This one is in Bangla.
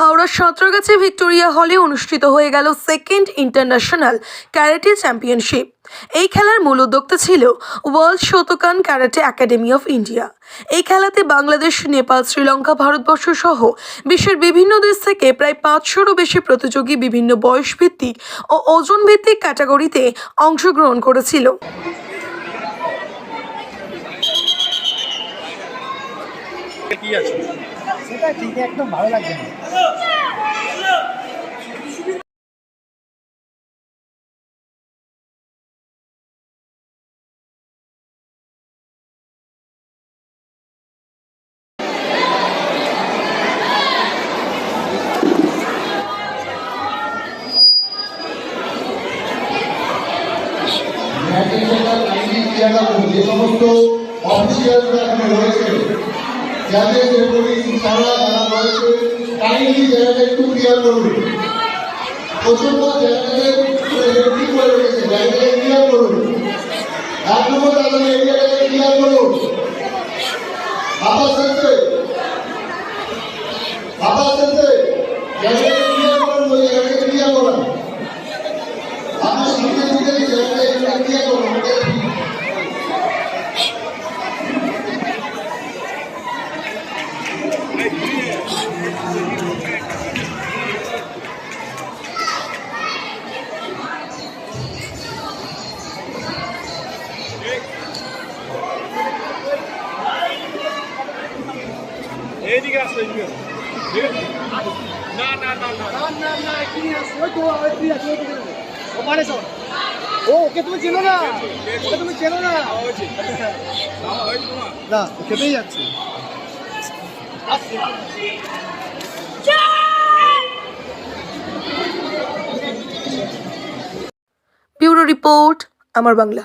হাওড়ার সাঁতরাগাছি ভিক্টোরিয়া হলে অনুষ্ঠিত হয়ে গেল সেকেন্ড ইন্টারন্যাশনাল ক্যারাটে চ্যাম্পিয়নশিপ। এই খেলার মূল উদ্যোক্তা ছিল world Shotokan karate academy of India. এই খেলাতে বাংলাদেশ, নেপাল, শ্রীলঙ্কা, ভারতবর্ষ সহ বিশ্বের বিভিন্ন দেশ থেকে প্রায় পাঁচশোরও বেশি প্রতিযোগী বিভিন্ন বয়স ভিত্তিক ও ওজন ভিত্তিক ক্যাটাগরিতে অংশগ্রহণ করেছিল। কি আছে? সেটা ঠিক একদম ভালো লাগছে না। যে সমস্ত অফিসিয়ালরা এখানে রয়েছে যাদের রেফারি তারা যারা রয়েছে কাইন্ডলি জায়গাটা একটু ক্লিয়ার করুন। প্রচণ্ড জায়গাটাকে করে রেখেছে জায়গাটাকে ক্লিয়ার করুন। এক নম্বর তাদের এইদিকে? না না না না। না না তো ওই তুই আছে ওই সব ও ওকে তুমি চেনো না? ওকে তুমি চেনো না? হয়েছে বাবা হয়েছে তোমার না খেতেই যাচ্ছে। ব্যুরো রিপোর্ট আমার বাংলা।